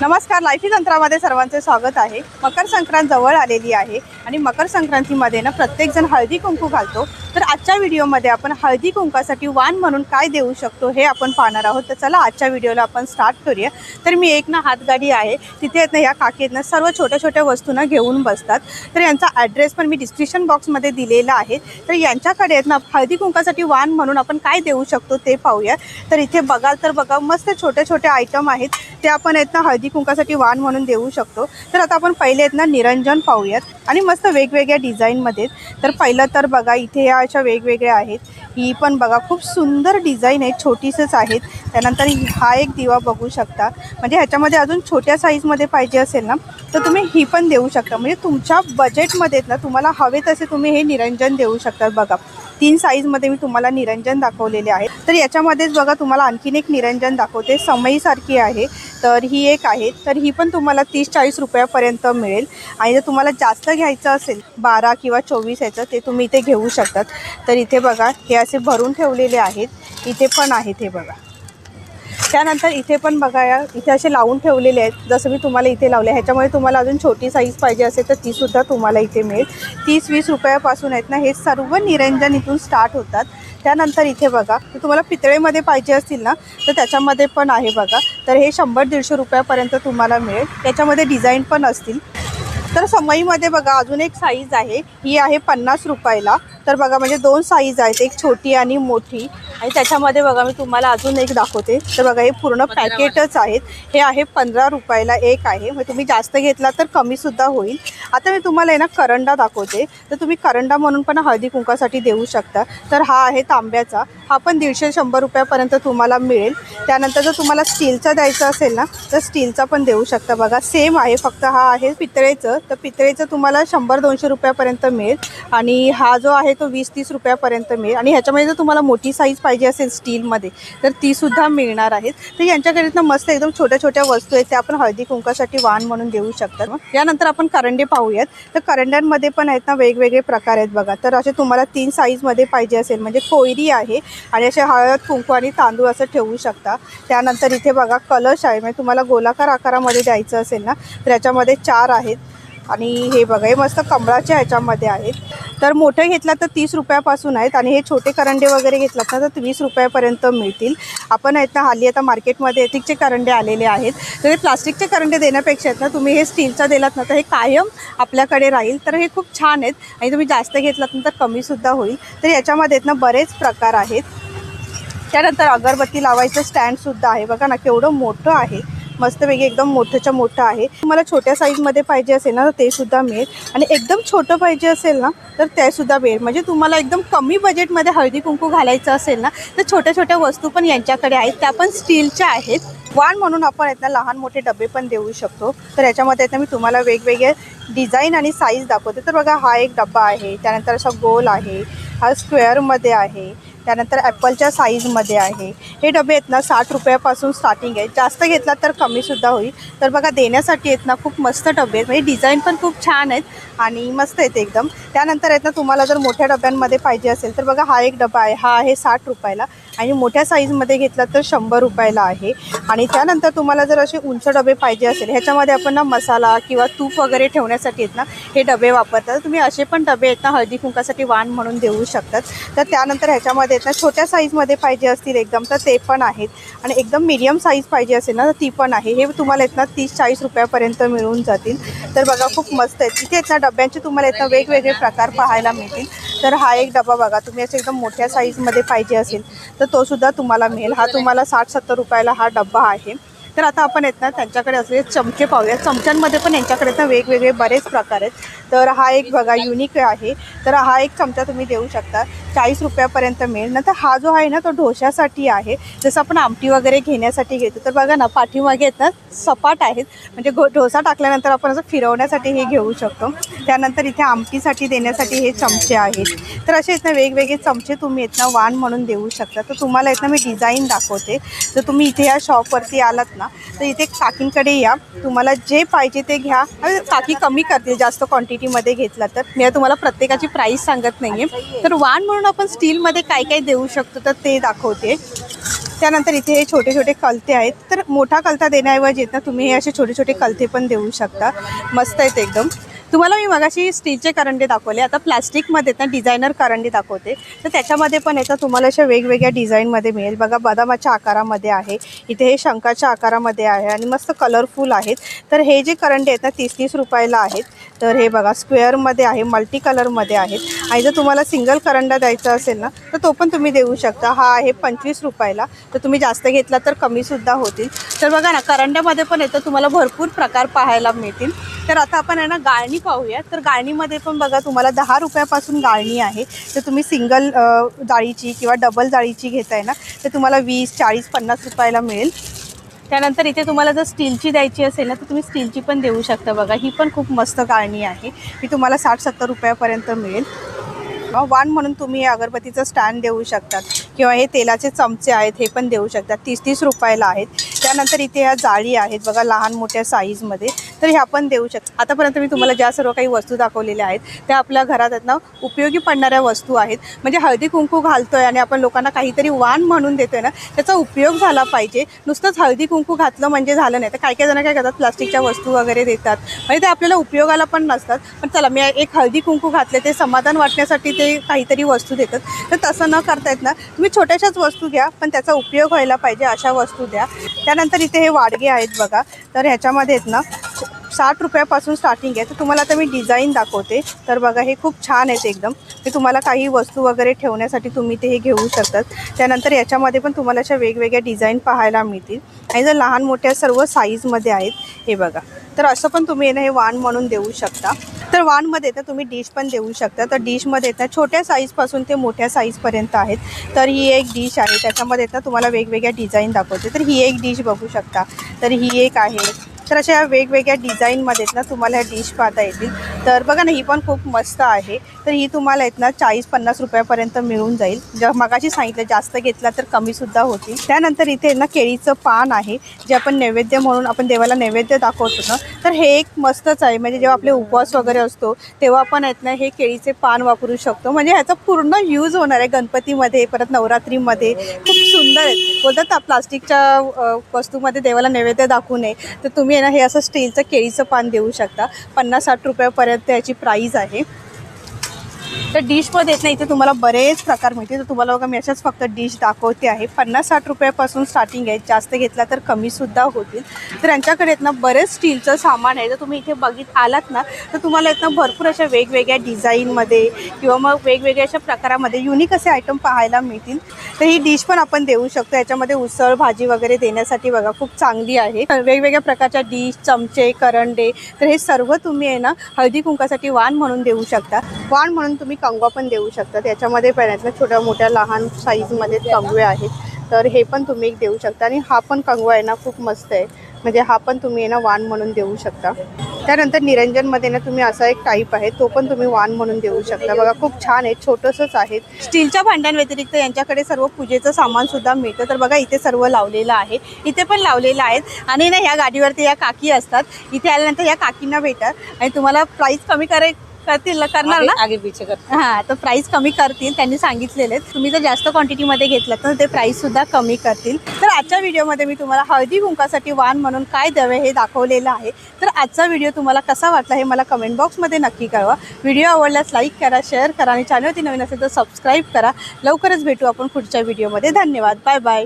नमस्कार लाईफी तंत्रामध्ये सर्वांचे स्वागत आहे. मकर संक्रांत जवळ आलेली आहे आणि मकर संक्रांतीमध्ये ना प्रत्येकजण हळदी कुंकू घालतो. तर आजच्या व्हिडिओमध्ये आपण हळदी कुंकासाठी वाण म्हणून काय देऊ शकतो हे आपण पाहणार आहोत. तर चला आजच्या व्हिडिओला आपण स्टार्ट करूया. तर मी एक ना हातगाडी आहे. तिथे येत ना या काकी ना सर्व छोट्या छोट्या वस्तू ना घेऊन बसतात. तर यांचा ॲड्रेस पण मी डिस्क्रिप्शन बॉक्समध्ये दिलेला आहे. तर यांच्याकडे आहेत ना हळदी कुंकासाठी वाण म्हणून आपण काय देऊ शकतो ते पाहूया. तर इथे बघाल तर बघा मस्त छोटे छोटे आयटम आहेत. ते आपण आहेत ना हळदी कुंकासाठी वाण म्हणून देऊ शकतो. तर आता आपण पहिले आहेत ना निरंजन पाहूयात. आणि मस्त वेगवेगळ्या डिझाईनमध्ये तर पहिलं तर बघा इथे या प्रकारच्या वेगवेगळ्या आहेत. ही पण बघा खूप सुंदर डिझाईन आहे छोटीसच आहेत. त्यानंतर हा एक दिवा बघू शकता. म्हणजे ह्याच्यामध्ये अजून छोट्या साईजमध्ये पाहिजे असेल ना तर तुम्ही ही पण देऊ शकता. म्हणजे तुमच्या बजेटमध्ये ना तुम्हाला हवे तसे तुम्ही हे निरंजन देऊ शकता बघा. तीन साईजमध्ये मी तुम्हाला निरंजन दाखवलेले आहे तर याच्यामध्येच बघा तुम्हाला आणखीन एक निरंजन दाखवते. समईसारखी आहे. तर ही एक आहे. तर ही पण तुम्हाला तीस चाळीस रुपयापर्यंत मिळेल. आणि जर तुम्हाला जास्त घ्यायचं असेल बारा किंवा चोवीस याचं ते तुम्ही इथे घेऊ शकतात. तर इथे बघा हे असे भरून ठेवलेले आहेत. इथे पण आहेत हे बघा. त्यानंतर इथे पण बघा या इथे असे लावून ठेवलेले आहेत. जसं मी तुम्हाला इथे लावले ह्याच्यामुळे तुम्हाला अजून छोटी साईज पाहिजे असेल तर तीसुद्धा तुम्हाला इथे मिळेल. तीस वीस रुपयापासून आहेत ना हे सर्व निरंजन इथून स्टार्ट होतात. त्यानंतर इथे बघा तुम्हाला पितळेमध्ये पाहिजे असतील ना तर त्याच्यामध्ये पण आहे बघा. तर हे शंभर दीडशे रुपयापर्यंत तुम्हाला मिळेल. त्याच्यामध्ये डिझाईन पण असतील. तर समईमध्ये बघा अजून एक साईज आहे. ही आहे पन्नास रुपयाला. तर बघा म्हणजे दोन साईज आहेत. एक छोटी आणि मोठी. आणि त्याच्यामध्ये बघा मी तुम्हाला अजून एक दाखवते. तर बघा हे पूर्ण पॅकेटच आहेत. हे आहे पंधरा रुपयाला एक आहे. मग तुम्ही जास्त घेतला तर कमीसुद्धा होईल. आता मी तुम्हाला आहे ना करंडा दाखवते. तर तुम्ही करंडा म्हणून पण हळदी कुंकासाठी देऊ शकता. तर हा आहे तांब्याचा. हा पण दीडशे शंभर रुपयापर्यंत तुम्हाला मिळेल. त्यानंतर जर तुम्हाला स्टीलचा द्यायचा असेल ना तर स्टीलचा पण देऊ शकता. बघा सेम आहे. फक्त हा आहे पितळेचं. तर पितळेचं तुम्हाला शंभर दोनशे रुपयापर्यंत मिळेल. आणि हा जो आहे तो वीस तीस रुपयापर्यंत मिळेल. आणि ह्याच्यामध्ये जर तुम्हाला मोठी साईज पाहिजे असेल स्टीलमध्ये तर तीसुद्धा मिळणार आहेत. तर यांच्याकडे ना मस्त एकदम छोट्या छोट्या वस्तू आहेत. त्या आपण हळदी कुंकासाठी वाण म्हणून देऊ शकतात. यानंतर आपण करंडे पाहूयात. तर करंड्यांमध्ये पण आहेत ना वेगवेगळे प्रकार आहेत बघा. तर असे तुम्हाला तीन साईजमध्ये पाहिजे असेल म्हणजे कोयरी आहे आणि असे हळद कुंकू आणि तांदूळ असं ठेवू शकता. त्यानंतर इथे बघा कलश आहे. म्हणजे तुम्हाला गोलाकार आकारामध्ये द्यायचं असेल ना तर याच्यामध्ये चार आहेत. आणि हे बघा हे मस्त कमळाच्या ह्याच्यामध्ये आहेत. तर मोठं घेतला तर तीस रुपयापासून आहेत आणि हे छोटे करंडे वगैरे घेतलात ना तर वीस रुपयापर्यंत मिळतील. आपण आहेत ना हल्ली आता मार्केटमध्ये एथिकचे करंडे आलेले आहेत. तर हे प्लास्टिकचे करंडे देण्यापेक्षा आहेत ना तुम्ही हे स्टीलचा दिलात ना तर हे कायम आपल्याकडे राहील. तर हे खूप छान आहेत आणि तुम्ही जास्त घेतलात ना तर कमीसुद्धा होईल. तर याच्यामध्ये आहेत ना बरेच प्रकार आहेत. त्यानंतर अगरबत्ती लावायचं स्टँडसुद्धा आहे. बघा ना केवढं मोठं आहे. मस्तपैकी एकदम मोठंच्या मोठं आहे. तुम्हाला छोट्या साईजमध्ये पाहिजे असेल ना तर ते सुद्धा मिळेल. आणि एकदम छोटं पाहिजे असेल ना तर त्यासुद्धा मिळेल. म्हणजे तुम्हाला एकदम कमी बजेटमध्ये हळदी कुंकू घालायचं असेल ना तर छोट्या छोट्या वस्तू पण यांच्याकडे आहेत. त्या पण स्टीलच्या आहेत. वाण म्हणून आपण आहेत ना लहान मोठे डबे पण देऊ शकतो. तर याच्यामध्ये आहेत ना मी तुम्हाला वेगवेगळे डिझाईन आणि साईज दाखवते. तर बघा हा एक डबा आहे. त्यानंतर असा गोल आहे. हा स्क्वेअरमध्ये आहे. त्यानंतर ॲपलच्या साईजमध्ये आहे. हे डबे आहेत ना साठ रुपयापासून स्टार्टिंग आहे. जास्त घेतला तर कमीसुद्धा होईल. तर बघा देण्यासाठी आहेत ना खूप मस्त डबे आहेत. म्हणजे डिझाईन पण खूप छान आहेत आणि मस्त आहेत एकदम. त्यानंतर आहेत ना तुम्हाला जर मोठ्या डब्यांमध्ये पाहिजे असेल तर बघा हा एक डबा आहे. हा आहे साठ रुपयाला. आणि मोठ्या साईजमध्ये घेतला तर शंभर रुपयाला आहे. आणि त्यानंतर तुम्हाला जर असे उंच डबे पाहिजे असेल ह्याच्यामध्ये आपण ना मसाला किंवा तूप वगैरे ठेवण्यासाठी आहेत ना हे डबे वापरतात. तुम्ही असे पण डबे आहेत ना हळदी कुंकासाठी वाण म्हणून देऊ शकतात. तर त्यानंतर ह्याच्यामध्ये आहेत ना छोट्या साईजमध्ये पाहिजे असतील एकदम तर ते पण आहेत. आणि एकदम मीडियम साईज पाहिजे असेल ना तर ती पण आहे. हे तुम्हाला आहेत ना तीस चाळीस रुपयापर्यंत मिळून जातील. तर बघा खूप मस्त आहेत. तिथे आहेत ना डब्यांचे तुम्हाला आहेत ना वेगवेगळे प्रकार पाहायला मिळतील. तर हा एक डबा बघा तुम्ही असे एकदम मोठ्या साईजमध्ये पाहिजे असेल तर तो सुद्धा तुम्हाला मिळेल. हा तुम्हाला साठ सत्तर रुपयाला हा डब्बा आहे. तर आता आपण आहेत ना त्यांच्याकडे असलेले चमचे पाहूया. चमच्यांमध्ये पण यांच्याकडे ना वेगवेगळे बरेच प्रकार आहेत. तर हा एक बघा युनिक आहे. तर हा एक चमचा तुम्ही देऊ शकता. चाळीस रुपयापर्यंत मिळेल. नंतर हा जो आहे ना तो ढोशासाठी आहे. जसं आपण आमटी वगैरे घेण्यासाठी घेतो तर बघा ना पाठीमागे आहेत ना सपाट आहेत. म्हणजे घो ढोसा टाकल्यानंतर आपण असं फिरवण्यासाठी हे घेऊ शकतो. त्यानंतर इथे आमटीसाठी देण्यासाठी हे चमचे आहेत. तर असे आहेत ना वेगवेगळे चमचे तुम्ही आहेत ना वाण म्हणून देऊ शकता. तर तुम्हाला आहेत ना मी डिझाईन दाखवते. तर तुम्ही इथे या शॉपवरती आलात ना तर इथे काकींकडे या. तुम्हाला जे पाहिजे ते घ्या. काकी कमी करतील जास्त क्वांटिटी क्वांटिटीमध्ये घेतला तर मी तुम्हाला प्रत्येकाची प्राईस सांगत नाही आहे तर वाण म्हणून आपण स्टीलमध्ये काय काय देऊ शकतो तर ते दाखवते. त्यानंतर इथे हे छोटे छोटे कलते आहेत. तर मोठा कलता देण्याऐवजी आहेत ना तुम्ही हे असे छोटे छोटे कलते पण देऊ शकता. मस्त आहेत एकदम. तुम्हाला मी मगाशी स्टीलचे करंडे दाखवले. आता प्लास्टिकमध्ये ना डिझायनर करंडे दाखवते. तर त्याच्यामध्ये पण येतं तुम्हाला अशा वेगवेगळ्या डिझाईनमध्ये मिळेल. बघा बदामाच्या आकारामध्ये आहे. इथे हे शंखाच्या आकारामध्ये आहे आणि मस्त कलरफुल आहेत. तर हे जे करंडे आहेत ना तीस तीस रुपयाला आहेत. तर हे बघा स्क्वेअरमध्ये आहे मल्टी कलरमध्ये आहेत. आणि जर तुम्हाला सिंगल करंडा द्यायचा असेल ना तर तो पण तुम्ही देऊ शकता. हा आहे पंचवीस रुपयाला. तर तुम्ही जास्त घेतला तर कमीसुद्धा होतील. तर बघा ना करंड्यामध्ये पण येतं तुम्हाला भरपूर प्रकार पाहायला मिळतील. तर आता आपण आहे ना गाळणी पाहूया. तर गाळणीमध्ये पण बघा तुम्हाला दहा रुपयापासून गाळणी आहे. तर तुम्ही सिंगल जाळीची किंवा डबल जाळीची घेताय ना तर तुम्हाला वीस चाळीस पन्नास रुपयाला मिळेल. त्यानंतर इथे तुम्हाला जर स्टीलची द्यायची असेल ना तर तुम्ही स्टीलची पण देऊ शकता बघा. ही पण खूप मस्त गाळणी आहे. ही तुम्हाला साठ सत्तर रुपयापर्यंत मिळेल. वाण म्हणून तुम्ही हे अगरबत्तीचं स्टँड देऊ शकतात. किंवा हे तेलाचे चमचे आहेत हे पण देऊ शकतात. तीस तीस रुपयाला आहेत. त्यानंतर इथे ह्या जाळी आहेत. बघा लहान मोठ्या साईजमध्ये तर ह्या पण देऊ शकता आतापर्यंत मी तुम्हाला ज्या सर्व काही वस्तू दाखवलेल्या आहेत त्या आपल्या घरात ना उपयोगी पडणाऱ्या वस्तू आहेत. म्हणजे हळदी कुंकू घालतोय आणि आपण लोकांना काहीतरी वाण म्हणून देतोय ना त्याचा उपयोग झाला पाहिजे. नुसतंच हळदी कुंकू घातलं म्हणजे झालं नाही. तर काही काही जण काय करतात प्लास्टिकच्या वस्तू वगैरे देतात. म्हणजे ते आपल्याला उपयोगाला पण नसतात. पण चला मी एक हळदी कुंकू घातले ते समाधान वाटण्यासाठी ते काहीतरी वस्तू देतात. तर तसं न करता येत ना तुम्ही छोट्याशाच वस्तू घ्या पण त्याचा उपयोग व्हायला पाहिजे अशा वस्तू द्या. त्यानंतर इथे हे वाडगे आहेत बघा. तर ह्याच्यामध्ये आहेत ना साठ रुपयापासून स्टार्टिंग आहे. तर तुम्हाला आता मी डिझाईन दाखवते. तर बघा हे खूप छान आहेत एकदम. ते तुम्हाला काही वस्तू वगैरे ठेवण्यासाठी तुम्ही ते हे घेऊ शकतात. त्यानंतर याच्यामध्ये पण तुम्हाला अशा वेगवेगळ्या डिझाईन पाहायला मिळतील. आणि जर लहान मोठ्या सर्व साईजमध्ये आहेत हे बघा. तर असं पण तुम्ही ना हे वाण म्हणून देऊ शकता. तर वाणमध्ये तर तुम्ही डिश पण देऊ शकता. तर डिशमध्ये ना छोट्या साईजपासून ते मोठ्या साईजपर्यंत आहेत. तर ही एक डिश आहे. त्याच्यामध्ये ना तुम्हाला वेगवेगळ्या डिझाईन दाखवते. तर ही एक डिश बघू शकता. तर ही एक आहे. तर अशा वेगवेगळ्या डिझाईनमध्ये ना तुम्हाला ह्या डिश पाहता येतील. तर बघा ना ही पण खूप मस्त आहे. तर ही तुम्हाला आहेत ना चाळीस पन्नास रुपयापर्यंत मिळून जाईल. जर मगाशी सांगितलं जास्त घेतला तर कमीसुद्धा होतील. त्यानंतर इथे ना केळीचं पान आहे जे आपण नैवेद्य म्हणून आपण देवाला नैवेद्य दाखवतो ना. तर हे एक मस्तच आहे. म्हणजे जेव्हा आपले उपवास वगैरे असतो तेव्हा आपण आहेत ना हे केळीचे पान वापरू शकतो. म्हणजे ह्याचा पूर्ण यूज होणार आहे गणपतीमध्ये परत नवरात्रीमध्ये. खूप सुंदर आहेत. बोलतात ना प्लास्टिकच्या वस्तूमध्ये देवाला नैवेद्य दाखवू नये. तर तुम्ही ना हे असं स्टीलचं केळीचं पान देऊ शकता. पन्नास साठ रुपयापर्यंत याची प्राईज आहे. तर डिशमध्ये येत नाही इथे तुम्हाला बरेच प्रकार मिळतील. तर तुम्हाला बघा मी अशाच फक्त डिश दाखवते आहे. पन्नास साठ रुपयापासून स्टार्टिंग आहे. जास्त घेतला तर कमीसुद्धा होतील. तर यांच्याकडे आहेत ना बरेच स्टीलचं सामान आहे. जर तुम्ही इथे बघित आलात ना तर तुम्हाला आहेत ना भरपूर अशा वेगवेगळ्या डिझाईनमध्ये किंवा मग वेगवेगळ्या अशा प्रकारामध्ये युनिक असे आयटम पाहायला मिळतील. तर ही डिश पण आपण देऊ शकतो. याच्यामध्ये उसळ भाजी वगैरे देण्यासाठी बघा खूप चांगली आहे. वेगवेगळ्या प्रकारच्या डिश चमचे करंडे तर हे सर्व तुम्ही आहे ना हळदी कुंकासाठी वाण म्हणून देऊ शकता. वाण म्हणून तुम्ही कंगवा पण देऊ शकता. त्याच्यामध्ये पण आहेत ना छोट्या मोठ्या लहान साईजमध्ये कंगवे आहेत. तर हे पण तुम्ही एक देऊ शकता. आणि हा पण कंगवा आहे ना खूप मस्त आहे. म्हणजे हा पण तुम्ही आहे ना वाण म्हणून देऊ शकता. त्यानंतर निरंजनमध्ये ना तुम्ही असा एक टाईप आहे. तो पण तुम्ही वाण म्हणून देऊ शकता. बघा खूप छान आहे. छोटंसंच आहे स्टीलच्या भांड्यांव्यतिरिक्त यांच्याकडे सर्व पूजेचं सामान सुद्धा मिळतं. तर बघा इथे सर्व लावलेलं आहे. इथे पण लावलेलं आहेत. आणि ना ह्या गाडीवरती या काकी असतात. इथे आल्यानंतर या काकींना भेटतात आणि तुम्हाला प्राईस कमी करे करतील करणार ना? आगे पीछे कर. हां तर प्राईस कमी करतील त्यांनी सांगितलेले. तुम्ही जर जास्त क्वांटिटीमध्ये घेतलं तर ते प्राईससुद्धा कमी करतील. तर आजच्या व्हिडिओमध्ये मी तुम्हाला हळदी कुंकासाठी वाण म्हणून काय द्यावे हे दाखवलेलं आहे. तर आजचा व्हिडिओ तुम्हाला कसा वाटला हे मला कमेंट बॉक्समध्ये नक्की कळवा. व्हिडिओ आवडल्यास लाईक करा शेअर करा आणि चॅनलवरती नवीन असेल तर सबस्क्राईब करा. लवकरच भेटू आपण पुढच्या व्हिडिओमध्ये धन्यवाद. Bye bye